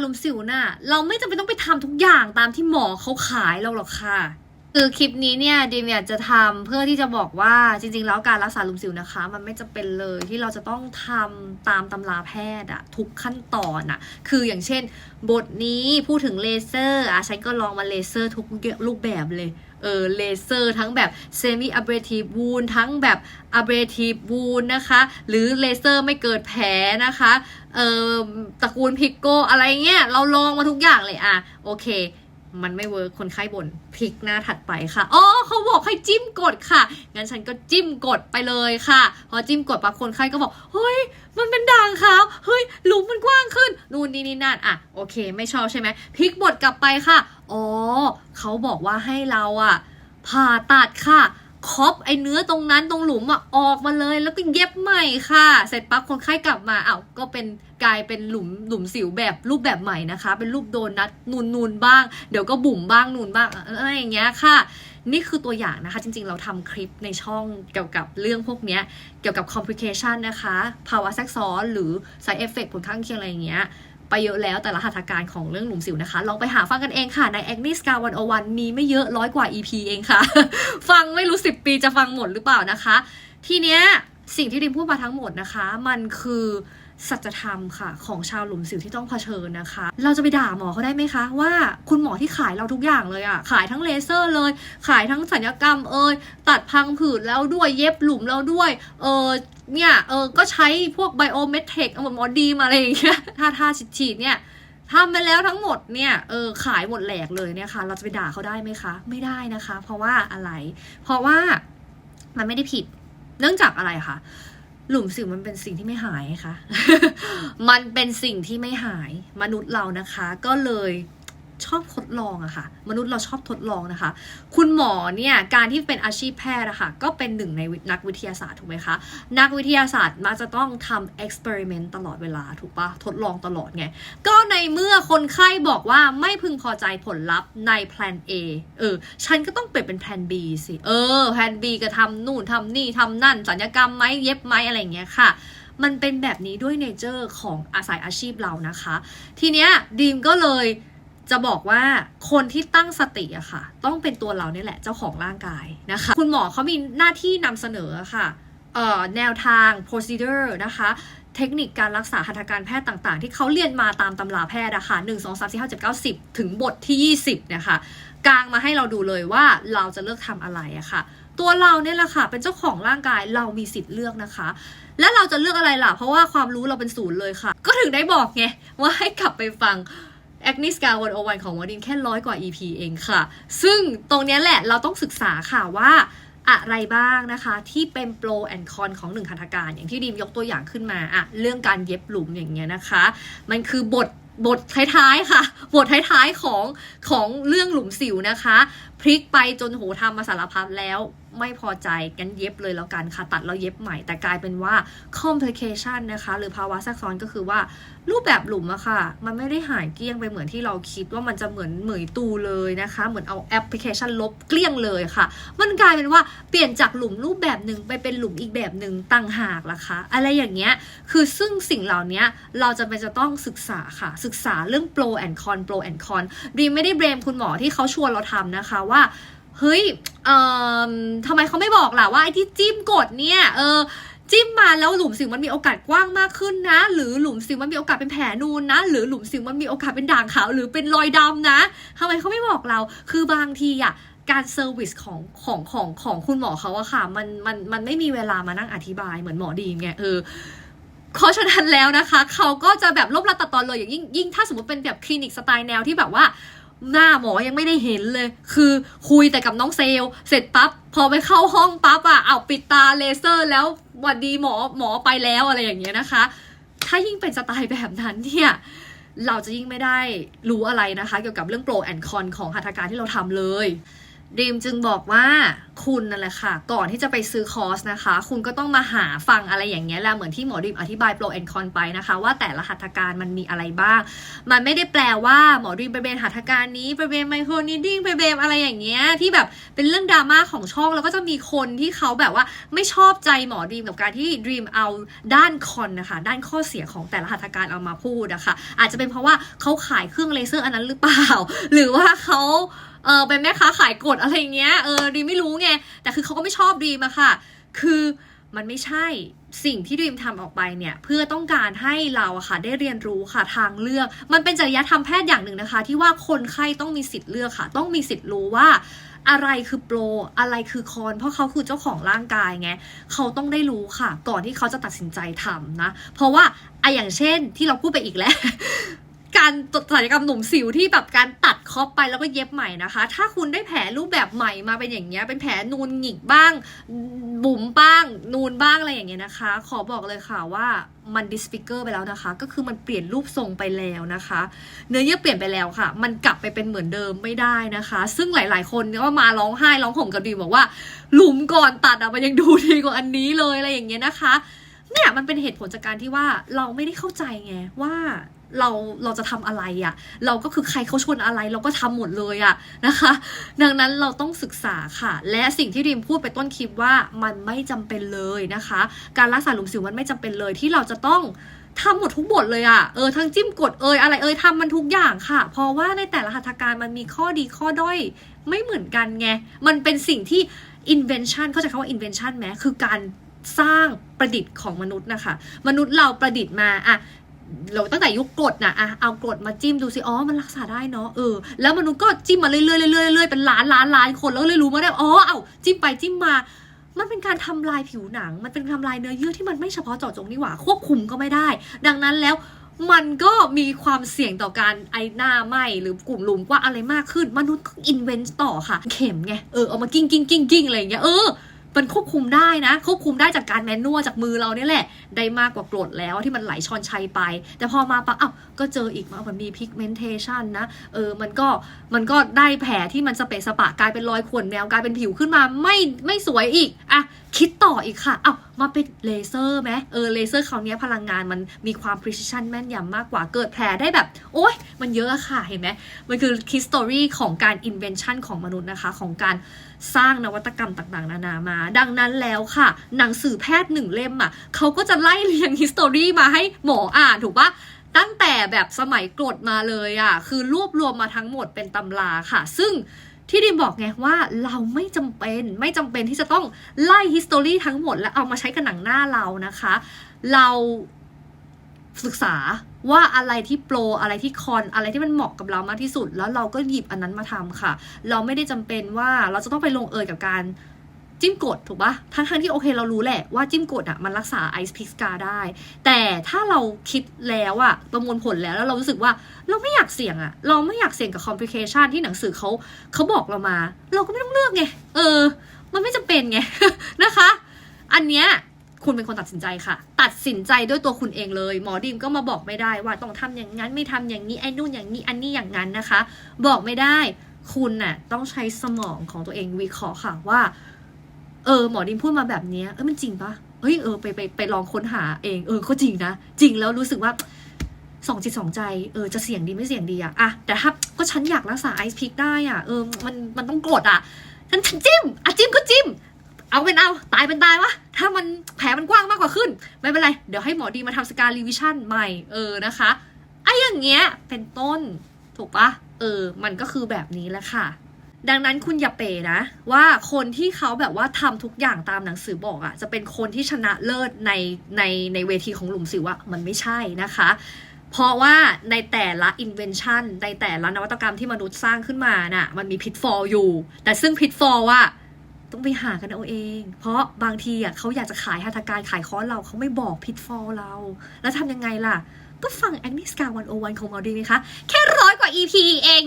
หลุมสิวน่ะ เราไม่จำเป็นต้องไปทำทุกอย่างตามที่หมอเขาขายเราหรอกค่ะ คือคลิปนี้เนี่ยดิมอยากจะทำเพื่อที่จะบอกว่าจริง ๆ แล้วการรักษาลุมสิวนะคะ มันไม่จำเป็นเลยที่เราจะต้องทำตามตำราแพทย์อะทุกขั้นตอนอะคืออย่างเช่น บทนี้พูดถึงเลเซอร์อะฉันก็ลองมาเลเซอร์ทุกรูปแบบเลยเออเลเซอร์ทั้งแบบ semi abrasive wound ทั้งแบบ abrasive wound นะคะ หรือเลเซอร์ไม่เกิดแผลนะคะเออตระกูลพิกโกอะไรเงี้ยเราลองมาทุกอย่างเลยอะโอเค มันไม่เวิร์คคนไข้บ่นพลิกหน้าถัดไปค่ะอ๋อเขาบอกให้จิ้มกดค่ะ งั้นฉันก็จิ้มกดไปเลยค่ะ พอจิ้มกดปั๊บคนไข้ก็บอก เฮ้ย มันเป็นด่างขาวเฮ้ยหลุมมันกว้างขึ้น นู่นนี่นี่นั่นอะ โอเค ไม่ชอบใช่ไหมพลิกบทกลับไปค่ะ อ๋อเขาบอกว่าให้เราอะผ่าตัดค่ะ คอบไอ้เนื้อตรงนั้นตรงหลุมอะออกมาเลย แล้วก็เย็บใหม่ค่ะ เสร็จปั๊บคนไข้กลับมาอ้าวก็เป็นกลายเป็นหลุมหลุมสิวแบบรูปแบบใหม่นะคะ เป็นรูปโดนัทนูนนูนบ้าง เดี๋ยวก็บุ๋มบ้างนูนบ้างอะไรอย่างเงี้ยค่ะ นี่คือตัวอย่างนะคะ จริงๆ เราทำคลิปในช่องเกี่ยวกับเรื่องพวกเนี้ยเกี่ยวกับ complication นะคะ ภาวะแทรกซ้อนหรือ side effect ผลข้างเคียงอะไรอย่างเงี้ย ไปเยอะแล้วแต่ละหัตถการของเรื่องหลุมสิวนะคะ ลองไปหาฟังกันเองค่ะ ใน Acne Scar 101 มีไม่เยอะร้อยกว่า EP เองค่ะ ฟังไม่รู้ 10 ปีจะฟังหมดหรือเปล่านะคะ ทีเนี้ยสิ่งที่ดิมพูดมาทั้งหมดนะคะ มันคือ สัจธรรมค่ะ ของชาวหลุมสิวที่ต้องเผชิญนะคะ เราจะไปด่าหมอเขาได้ไหมคะ ว่าคุณหมอที่ขายเราทุกอย่างเลยอะขายทั้งเลเซอร์เลย ขายทั้งสัญญกรรมเอยตัดพังผืดแล้วด้วยเย็บหลุมแล้วด้วย เออเนี่ยเออก็ใช้พวกไบโอเมทริกหมอดีมาอะไรอย่างเงี้ยถ้าถ้าฉีดเนี่ยทำไปแล้วทั้งหมดเนี่ยเออขายหมดแหลกเลยเนี่ยค่ะ เราจะไปด่าเขาได้ไหมคะ ไม่ได้นะคะ เพราะว่าอะไร เพราะว่ามันไม่ได้ผิด เนื่องจากอะไรคะ หลุมสิวมันเป็นสิ่งที่ไม่หายค่ะ มันเป็นสิ่งที่ไม่หายมนุษย์เรานะคะ ก็เลย ชอบทดลองอะค่ะ มนุษย์เราชอบทดลองนะคะ คุณหมอเนี่ยการที่เป็นอาชีพแพทย์อะค่ะก็เป็นหนึ่งในนักวิทยาศาสตร์ถูกไหมคะ นักวิทยาศาสตร์มักจะต้องทำเอ็กซ์เพร์เมนต์ตลอดเวลาถูกปะทดลองตลอดไง ก็ในเมื่อคนไข้บอกว่าไม่พึงพอใจผลลัพธ์ในแพลน A เออ ฉันก็ต้องเปลี่ยนเป็นแพลน B สิ เออแพลน B ก็ทำนู่นทำนี่ทำนั่นสัญญกรรมไหมเย็บไหมอะไรอย่างเงี้ยค่ะมันเป็นแบบนี้ด้วยเนเจอร์ของอาศัยอาชีพเรานะคะ ทีเนี้ยดีมก็เลย จะบอกว่าคนที่ตั้งสติอะค่ะ ต้องเป็นตัวเราเนี่ยแหละเจ้าของร่างกายนะคะ คุณหมอเขามีหน้าที่นำเสนอค่ะเอ่อแนวทาง procedure นะคะ เทคนิคการรักษาหัตถการแพทย์ต่างๆ ที่เขาเรียนมาตามตำราแพทย์อะค่ะ1 2 3 4 5 7 9 10ถึงบทที่20เนี่ยค่ะกลางมาให้เราดูเลยว่าเราจะเลือกทำอะไรอะค่ะ ตัวเราเนี่ยแหละค่ะ เป็นเจ้าของร่างกายเรามีสิทธิ์เลือกนะคะ และเราจะเลือกอะไรล่ะ เพราะว่าความรู้เราเป็นศูนย์เลยค่ะ ก็ถึงได้บอกไงว่าให้กลับไปฟัง a g n i s c a 101ของวอดินแค่ร้อยกว่า EP เองค่ะ ซึ่งตรงนี้แหละเราต้องศึกษาค่ะว่าอะไรบ้างนะคะ ที่เป็นโปรแอนคอนของหนึ่งหัตถการ อย่างที่ดีมยกตัวอย่างขึ้นมาอะเรื่องการเย็บหลุมอย่างเงี้ยนะคะ มันคือบทบทท้ายๆค่ะ บทท้ายๆของของเรื่องหลุมสิวนะคะ พลิกไปจนโหทำมาสารพัดแล้วไม่พอใจกันเย็บเลยแล้วกันค่ะตัดแล้วเย็บใหม่ แต่กลายเป็นว่า complication นะคะ หรือภาวะแทรกซ้อนก็คือว่า รูปแบบหลุมอะค่ะ มันไม่ได้หายเกลี้ยงไปเหมือนที่เราคิดว่ามันจะเหมือนเหมยตูเลยนะคะ เหมือนเอาแอปพลิเคชันลบเกลี้ยงเลยค่ะ มันกลายเป็นว่าเปลี่ยนจากหลุมรูปแบบหนึ่งไปเป็นหลุมอีกแบบหนึ่งต่างหากล่ะคะ อะไรอย่างเงี้ยคือซึ่งสิ่งเหล่านี้เราจะเป็นจะต้องศึกษาค่ะ ศึกษาเรื่อง pro and con pro and con ดีไม่ได้เบรมคุณหมอที่เขาชวนเราทำนะคะว่า เฮ้ยเอ่อทำไมเขาไม่บอกล่ะว่าไอ้ที่จิ้มกดเนี่ยเออจิ้มมาแล้วหลุมสิวมันมีโอกาสกว้างมากขึ้นนะ หรือหลุมสิวมันมีโอกาสเป็นแผลนูนนะ หรือหลุมสิวมันมีโอกาสเป็นด่างขาว หรือเป็นรอยดำนะทำไมเขาไม่บอกเรา คือบางทีอะการเซอร์วิสของของของของคุณหมอเขาอะค่ะ มันมันมันไม่มีเวลามานั่งอธิบายเหมือนหมอดีมไงเออเพราะฉะนั้นแล้วนะคะ เขาก็จะแบบลบลัดตัดตอนเลยอย่างยิ่งยิ่งถ้าสมมติเป็นแบบคลินิกสไตล์แนวที่แบบว่า หน้าหมอยังไม่ได้เห็นเลย คือคุยแต่กับน้องเซลลเสร็จปั๊บพอไปเข้าห้องปั๊บอะเอาปิดตาเลเซอร์แล้วหวัดดีหมอหมอไปแล้วอะไรอย่างเงี้ยนะคะ ถ้ายิ่งเป็นสไตล์แบบนั้นเนี่ยเราจะยิ่งไม่ได้รู้อะไรนะคะ เกี่ยวกับเรื่องโปรแอนคอนของหัตถการที่เราทำเลย ดีมจึงบอกว่าคุณนั่นแหละค่ะ ก่อนที่จะไปซื้อคอร์สนะคะ คุณก็ต้องมาหาฟังอะไรอย่างเงี้ยแหละเหมือนที่หมอดีมอธิบายโปรแอนคอนไปนะคะ ว่าแต่ละหัตถการมันมีอะไรบ้าง มันไม่ได้แปลว่าหมอดีมไปเบนหัตถการนี้ไปเบนไมโครนิดดิ้งไปเบนอะไรอย่างเงี้ยที่แบบเป็นเรื่องดราม่าของช่องแล้วก็จะมีคนที่เขาแบบว่าไม่ชอบใจหมอดีมกับการที่ดีมเอาด้านคอนนะคะ ด้านข้อเสียของแต่ละหัตถการเอามาพูดนะคะอาจจะเป็นเพราะว่าเขาขายเครื่องเลเซอร์อันนั้นหรือเปล่า หรือว่าเขาเออเป็นแม่ค้าขายกดอะไรเงี้ยเออดีไม่รู้ไงแต่คือเขาก็ไม่ชอบดีมอะค่ะ คือมันไม่ใช่สิ่งที่ดีมทำออกไปเนี่ย เพื่อต้องการให้เราอะค่ะ ได้เรียนรู้ค่ะทางเลือก มันเป็นจริยธรรมแพทย์อย่างหนึ่งนะคะ ที่ว่าคนไข้ต้องมีสิทธิ์เลือกค่ะ ต้องมีสิทธิ์รู้ว่าอะไรคือโปร อะไรคือคอน เพราะเขาคือเจ้าของร่างกายไง เขาต้องได้รู้ค่ะ ก่อนที่เขาจะตัดสินใจทำนะ เพราะว่าไออย่างเช่นที่เราพูดไปอีกแล้ว การศัลยกรรมหนุ่มสิวที่แบบการตัดคอบไปแล้วก็เย็บใหม่นะคะ ถ้าคุณได้แผลรูปแบบใหม่มาเป็นอย่างเงี้ยเป็นแผลนูนหงิกบ้าง บุ๋มบ้าง นูนบ้างอะไรอย่างเงี้ยนะคะ ขอบอกเลยค่ะว่ามันดิสฟิกเกอร์ไปแล้วนะคะ ก็คือมันเปลี่ยนรูปทรงไปแล้วนะคะ เนื้อเยื่อเปลี่ยนไปแล้วค่ะ มันกลับไปเป็นเหมือนเดิมไม่ได้นะคะ ซึ่งหลาย ๆ คนก็มาร้องไห้ร้องห่มกับดีบอกว่า หลุมก่อนตัดอะมันยังดูดีกว่าอันนี้เลยอะไรอย่างเงี้ยนะคะเนี่ยมันเป็นเหตุผลจากการที่ว่าเราไม่ได้เข้าใจไงว่า เราเราจะทำอะไรอะ่ะ เราก็คือใครเขาชวนอะไรเราก็ทำหมดเลยอะ่ะนะคะ ดังนั้นเราต้องศึกษาค่ะ และสิ่งที่ริมพูดไปต้นคลิปว่ามันไม่จำเป็นเลยนะคะ การรักษาหลุมสิวมันไม่จำเป็นเลยที่เราจะต้องทำหมดทุกบทเลยอะเออทั้งจิ้มกดเอยอะไรเอยทำมันทุกอย่างค่ะ เพราะว่าในแต่ละหัตถการมันมีข้อดีข้อด้อยไม่เหมือนกันไง มันเป็นสิ่งที่ invention เข้าใจคำว่า invention ไหมคือการสร้างประดิษฐ์ของมนุษย์นะคะ มนุษย์เราประดิษฐ์มาอะ เราตั้งแต่ยุคกรดนะอะเอากรดมาจิ้มดูสิ อ๋อ มันรักษาได้เนาะ เออ แล้วมนุษย์ก็จิ้มมาเรื่อยๆเรื่อยๆเรื่อยๆเป็นล้านล้านล้านคนแล้วก็เลยรู้มาได้ อ๋อ เอาจิ้มไปจิ้มมา มันเป็นการทำลายผิวหนัง มันเป็นทำลายเนื้อเยื่อที่มันไม่เฉพาะเจาะจงนี่หว่า ควบคุมก็ไม่ได้ ดังนั้นแล้วมันก็มีความเสี่ยงต่อการไอหน้าไหมหรือกลุ่มหลุมกว่าอะไรมากขึ้น มนุษย์ก็อินเวนต์ต่อค่ะ เข็มไง เออ เอามากิ้งกิ้งกิ้งกิ้งอะไรอย่างเงี้ย เออ มันควบคุมได้นะ ควบคุมได้จากการแมนนวลจากมือเราเนี่ยแหละ ได้มากกว่ากรดแล้วที่มันไหลชอนชัยไป แต่พอมาปะอ้าวก็เจออีกมามันมีพิกเมนเทชันนะ เออ มันก็ มันก็ได้แผลที่มันสเปะสปะกลายเป็นรอยข่วนแมวกลายเป็นผิวขึ้นมา ไม่ ไม่สวยอีก อะ คิดต่ออีกค่ะ เอามาเป็นเลเซอร์ไหมเออ เลเซอร์คราวนี้พลังงานมันมีความ precision แม่นยำมากกว่า เกิดแผลได้แบบ โอ๊ย มันเยอะค่ะ เห็นไหม มันคือ history ของการ invention ของมนุษย์นะคะ ของการสร้างนวัตกรรมต่างๆ นานามาดังนั้นแล้วค่ะ หนังสือแพทย์หนึ่งเล่มอะเขาก็จะไล่เรียง history มาให้หมออ่านถูกปะตั้งแต่แบบสมัยกรดมาเลยอะคือรวบรวมมาทั้งหมดเป็นตำราค่ะ ซึ่งที่ดิมบอกไงว่าเราไม่จำเป็นไม่จำเป็นที่จะต้องไล่ฮิสตอรี่ทั้งหมด แล้วเอามาใช้กับหนังหน้าเรานะคะ เราศึกษาว่าอะไรที่โปรอะไรที่คอนอะไรที่มันเหมาะกับเรามากที่สุด แล้วเราก็หยิบอันนั้นมาทำค่ะ เราไม่ได้จำเป็นว่าเราจะต้องไปลงเอยกับการ จิ้มกดถูกปะทั้งทั้งที่โอเคเรารู้แหละว่าจิ้มกดอะมันรักษาไอซ์พิกสกาได้ แต่ถ้าเราคิดแล้วอะประมวลผลแล้วแล้วเรารู้สึกว่าเราไม่อยากเสี่ยงอะเราไม่อยากเสี่ยงกับคอมพลิเคชันที่หนังสือเขาเขาบอกเรามา เราก็ไม่ต้องเลือกไงเออ มันไม่จำเป็นไงนะคะ อันเนี้ยคุณเป็นคนตัดสินใจค่ะ ตัดสินใจด้วยตัวคุณเองเลย หมอดิมก็มาบอกไม่ได้ว่าต้องทำอย่างนั้นไม่ทำอย่างนี้ไอ้นู่นอย่างนี้อันนี้อย่างนั้นนะคะ บอกไม่ได้ คุณน่ะต้องใช้สมองของตัวเองวิเคราะห์ค่ะว่า เออหมอดิมพูดมาแบบนี้เออมันจริงปะเฮ้ยเออไปไปไปลองค้นหาเองเออก็จริงนะจริงแล้วรู้สึกว่าสองจิตสองใจเออจะเสี่ยงดีไม่เสี่ยงดีอะอะแต่ถ้าก็ฉันอยากรักษาไอซ์พิกได้อะเออมันมันต้องกดอะฉันจิ้มอะจิ้มก็จิ้ม เอาเป็นเอาตายเป็นตายวะถ้ามันแผลมันกว้างมากกว่าขึ้น ไม่เป็นไร เดี๋ยวให้หมอดีมาทำสการรีวิชั่นใหม่เออนะคะไอ้อย่างเงี้ยเป็นต้นถูกปะเออ มันก็คือแบบนี้แหละค่ะ ดังนั้นคุณอย่าเปนะ ว่าคนที่เขาแบบว่าทำทุกอย่างตามหนังสือบอกอะ่ะจะเป็นคนที่ชนะเลิศในในในเวทีของหลุมสิวอะมันไม่ใช่นะคะ เพราะว่าในแต่ละ invention ในแต่ละนวัตกรรมที่มนุษย์สร้างขึ้นมาน่ะมันมี pitfall อยู่ แต่ซึ่ง pitfall อะต้องไปหากันเอาเอง เพราะบางทีอะเขาอยากจะขายหัตถการขายคอร์สเราเขาไม่บอก pitfall เรา แล้วทำยังไงล่ะ ก็ฟัง Agnes Scar 101ของเราดีไหมคะ แค่ร้อยกว่า EP เอง